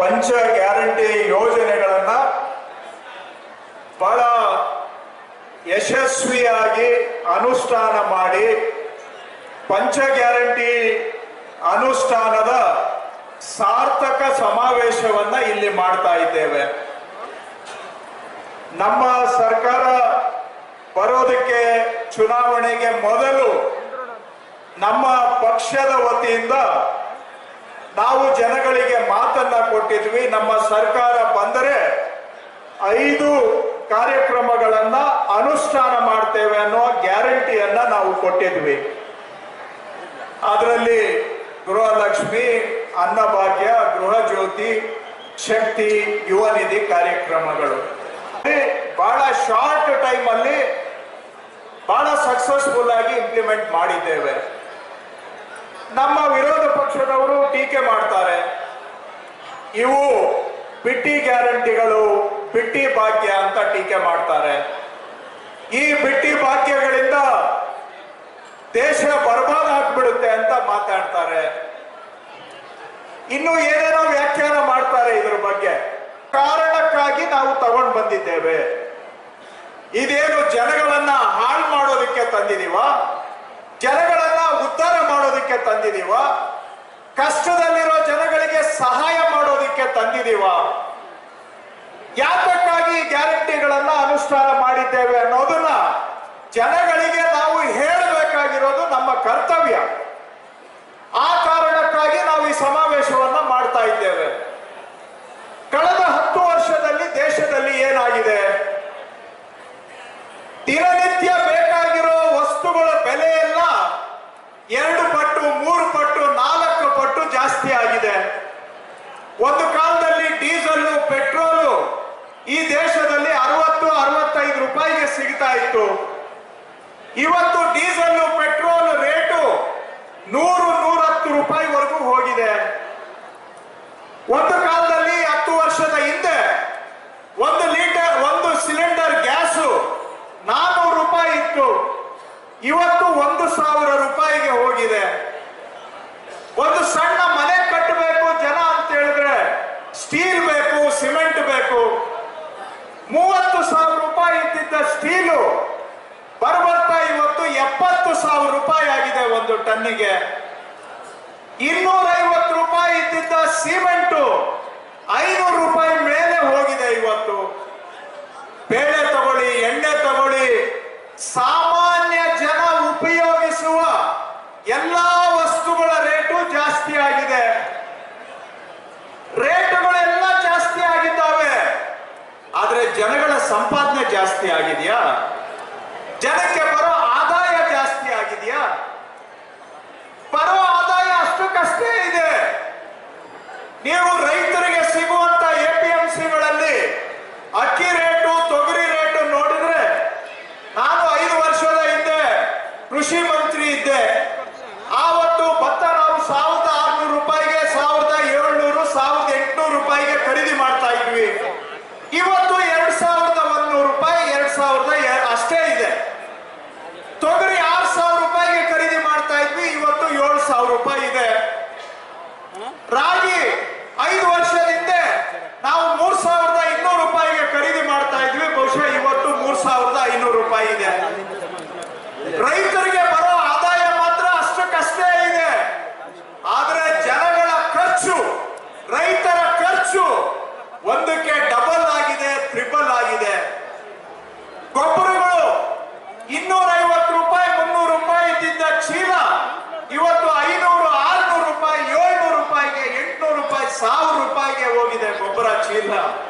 ಪಂಚ ಗ್ಯಾರಂಟಿ ಯೋಜನೆಗಳನ್ನ ಬಹಳ ಯಶಸ್ವಿಯಾಗಿ ಅನುಷ್ಠಾನ ಮಾಡಿ ಪಂಚ ಗ್ಯಾರಂಟಿ ಅನುಷ್ಠಾನದ ಸಾರ್ಥಕ ಸಮಾವೇಶವನ್ನ ಇಲ್ಲಿ ಮಾಡ್ತಾ ಇದ್ದೇವೆ. ನಮ್ಮ ಸರ್ಕಾರ ಬರೋದಕ್ಕೆ ಚುನಾವಣೆಗೆ ಮೊದಲು ನಮ್ಮ ಪಕ್ಷದ ವತಿಯಿಂದ ನಾವು ಜನಗಳಿಗೆ ಮಾತನ್ನ ಕೊಟ್ಟಿದ್ವಿ. ನಮ್ಮ ಸರ್ಕಾರ ಬಂದರೆ ಐದು ಕಾರ್ಯಕ್ರಮಗಳನ್ನ ಅನುಷ್ಠಾನ ಮಾಡ್ತೇವೆ ಅನ್ನೋ ಗ್ಯಾರಂಟಿಯನ್ನ ನಾವು ಕೊಟ್ಟಿದ್ವಿ. ಅದರಲ್ಲಿ ಗೃಹಲಕ್ಷ್ಮಿ, ಅನ್ನಭಾಗ್ಯ ಗೃಹ ಜ್ಯೋತಿ ಶಕ್ತಿ ಯುವ ನಿಧಿ ಕಾರ್ಯಕ್ರಮಗಳು ಬಹಳ ಶಾರ್ಟ್ ಟೈಮ್ ಅಲ್ಲಿ ಬಹಳ ಸಕ್ಸಸ್ಫುಲ್ ಆಗಿ ಇಂಪ್ಲಿಮೆಂಟ್ ಮಾಡಿದ್ದೇವೆ. ನಮ್ಮ ವಿರೋಧ ಪಕ್ಷದವರು ಟೀಕೆ ಮಾಡ್ತಾರೆ. ಇವು ಬಿಟ್ಟಿ ಗ್ಯಾರಂಟಿಗಳು, ಬಿಟ್ಟಿ ಭಾಗ್ಯ ಅಂತ ಟೀಕೆ ಮಾಡ್ತಾರೆ. ಈ ಬಿಟ್ಟಿ ಭಾಗ್ಯಗಳಿಂದ ದೇಶ ಬರ್ಬಾದ ಆಗ್ಬಿಡುತ್ತೆ ಅಂತ ಮಾತಾಡ್ತಾರೆ. ಇನ್ನು ಏನೇನೋ ವ್ಯಾಖ್ಯಾನ ಮಾಡ್ತಾರೆ ಇದ್ರ ಬಗ್ಗೆ. ಕಾರಣಕ್ಕಾಗಿ ನಾವು ತಗೊಂಡ್ ಬಂದಿದ್ದೇವೆ. ಇದೇನು ಜನಗಳನ್ನ ಹಾಳು ಮಾಡೋದಕ್ಕೆ ತಂದಿದೀವ? ಜನಗಳನ್ನ ಉದ್ಧಾರ ಮಾಡೋದಕ್ಕೆ ತಂದಿದೀವ? ಕಷ್ಟದಲ್ಲಿರೋ ಜನಗಳಿಗೆ ಸಹಾಯ ಮಾಡೋದಕ್ಕೆ ತಂದಿದೀವ ಯಾತಕ್ಕಾಗಿ ಗ್ಯಾರಂಟಿಗಳನ್ನ ಅನುಷ್ಠಾನ ಮಾಡಿದ್ದೇವೆ ಅನ್ನೋದನ್ನ ಜನಗಳಿಗೆ ನಾವು ಹೇಳಬೇಕಾಗಿರೋದು ನಮ್ಮ ಕರ್ತವ್ಯ. ಆ ಕಾರಣಕ್ಕಾಗಿ ನಾವು ಈ ಸಮಾವೇಶವನ್ನ ಮಾಡ್ತಾ ಇದ್ದೇವೆ. ಕಳೆದ ಹತ್ತು ವರ್ಷದಲ್ಲಿ ದೇಶದಲ್ಲಿ ಏನಾಗಿದೆ ದಿನನಿತ್ಯ ಬೇಕಾಗಿರೋ ವಸ್ತುಗಳ ಬೆಲೆ ಎಲ್ಲ ಎರಡು ಪಟ್ಟು ಮೂರು ಪಟ್ಟು ನಾಲ್ಕು ಪಟ್ಟು ಜಾಸ್ತಿ ಆಗಿದೆ ಒಂದು ಕಾಲದಲ್ಲಿ ಡೀಸೆಲ್ ಪೆಟ್ರೋಲು ಈ ದೇಶದಲ್ಲಿ ಅರವತ್ತು ಅರವತ್ತೈದು ರೂಪಾಯಿಗೆ ಸಿಗ್ತಾ ಇತ್ತು ಇವತ್ತು ಡೀಸೆಲ್ ಪೆಟ್ರೋಲ್ ರೇಟು ನೂರು, ನೂರತ್ತು ರೂಪಾಯಿವರೆಗೂ ಹೋಗಿದೆ. ಒಂದು ಕಾಲದಲ್ಲಿ ಹತ್ತು ವರ್ಷದ ಹಿಂದೆ ಒಂದು ಲೀಟರ್, ಒಂದು ಸಿಲಿಂಡರ್ ಗ್ಯಾಸು ನಾನೂರು ರೂಪಾಯಿ ಇತ್ತು. ಇವತ್ತು ಒಂದು ಸಾವಿರ ರೂಪಾಯಿಗೆ ಹೋಗಿದೆ. ಒಂದು ಸಣ್ಣ ಮನೆ ಕಟ್ಟಬೇಕು ಜನ ಅಂತ ಹೇಳಿದ್ರೆ, ಸ್ಟೀಲ್ ಬೇಕು ಸಿಮೆಂಟ್ ಬೇಕು ಮೂವತ್ತು ಸಾವಿರ ಇದ್ದಿದ್ದ ಸ್ಟೀಲು ಇವತ್ತು ಎಪ್ಪತ್ತು ಸಾವಿರ ರೂಪಾಯಿ ಆಗಿದೆ ಒಂದು ಟನ್ನಿಗೆ. ಇನ್ನೂರ ಐವತ್ತು ರೂಪಾಯಿ ಇದ್ದಿದ್ದ ಸಿಮೆಂಟು ಐನೂರು ರೂಪಾಯಿ ಮೇಲೆ ಹೋಗಿದೆ ಇವತ್ತು. ಬೇಳೆ ತಗೊಳ್ಳಿ, ಎಣ್ಣೆ ತಗೊಳ್ಳಿ, ಸಾಮಾನ್ಯ ಜನ ಉಪಯೋಗಿಸುವ ಎಲ್ಲಾ ವಸ್ತುಗಳ ರೇಟು ಜಾಸ್ತಿ ಆಗಿದೆ. ರೇಟುಗಳೆಲ್ಲ ಜಾಸ್ತಿ ಆಗಿದ್ದಾವೆ. ಆದ್ರೆ ಜನಗಳ ಸಂಪಾದನೆ ಜಾಸ್ತಿ ಆಗಿದೆಯಾ? ಜನಕ್ಕೆ ಬರೋ ಆದಾಯ ಜಾಸ್ತಿ ಆಗಿದೆಯಾ? ಬರೋ ಆದಾಯ ಅಷ್ಟಕ್ಕಷ್ಟೇ ಇದೆ. ನೀವು ರೈತರಿಗೆ ಸಿಗುವಂತ ಸಿಗಳಲ್ಲಿ ಅಕ್ಕಿ ರೇಟು, ತೊಗರಿ ರೇಟು ನೋಡಿದ್ರೆ ನಾನು ಐದು ವರ್ಷದ ಹಿಂದೆ ಕೃಷಿ ಮಂತ್ರಿ ಇದ್ದೆ. ಆವತ್ತು ಭತ್ತ ನಾವು ಸಾವಿರದ ಆರ್ನೂರು ರೂಪಾಯಿಗೆ, ಸಾವಿರದ ಏಳ್ನೂರು, ಸಾವಿರದ ಎಂಟುನೂರು ರೂಪಾಯಿಗೆ ಖರೀದಿ ಮಾಡ್ತಾ ಇದ್ವಿ. ಇವತ್ತು ಎರಡ್ ಸಾವಿರದ ಒಂದೂರು ರೂಪಾಯಿ ಎರಡ್ ಸಾವಿರದ ಎ- ಅಷ್ಟೇ ಇದೆ. ತೊಗರಿ ಆರು ಸಾವಿರ ರೂಪಾಯಿಗೆ ಖರೀದಿ ಮಾಡ್ತಾ ಇದ್ವಿ, ಇವತ್ತು ಏಳು ಸಾವಿರ ರೂಪಾಯಿ ಇದೆ. ರಾಗಿ ಐದು ವರ್ಷದ ಹಿಂದೆ ನಾವು ಮೂರ್ ಸಾವಿರದ ಇನ್ನೂರು ರೂಪಾಯಿಗೆ ಖರೀದಿ ಮಾಡ್ತಾ ಇದ್ವಿ, ಬಹುಶಃ ಇವತ್ತು ಮೂರ್ ಸಾವಿರದ ಐನೂರು ರೂಪಾಯಿ ಇದೆ. ರೈತರಿಗೆ ಬರೋ ಆದಾಯ ಮಾತ್ರ ಅಷ್ಟಕ್ಕಷ್ಟೇ ಇದೆ. ಆದ್ರೆ ಜನಗಳ ಖರ್ಚು, ರೈತರ ಖರ್ಚು ಒಂದಕ್ಕೆ ಡಬಲ್ ಆಗಿದೆ ಟ್ರಿಪಲ್ ಆಗಿದೆ ಗೊಬ್ಬರಗಳು ಇನ್ನೂರ ಐವತ್ತು ರೂಪಾಯಿ ಮುನ್ನೂರು ರೂಪಾಯಿ ಇದ್ದಿದ್ದ ಚೀಲ ಇವತ್ತು ಐನೂರು ಆರ್ನೂರು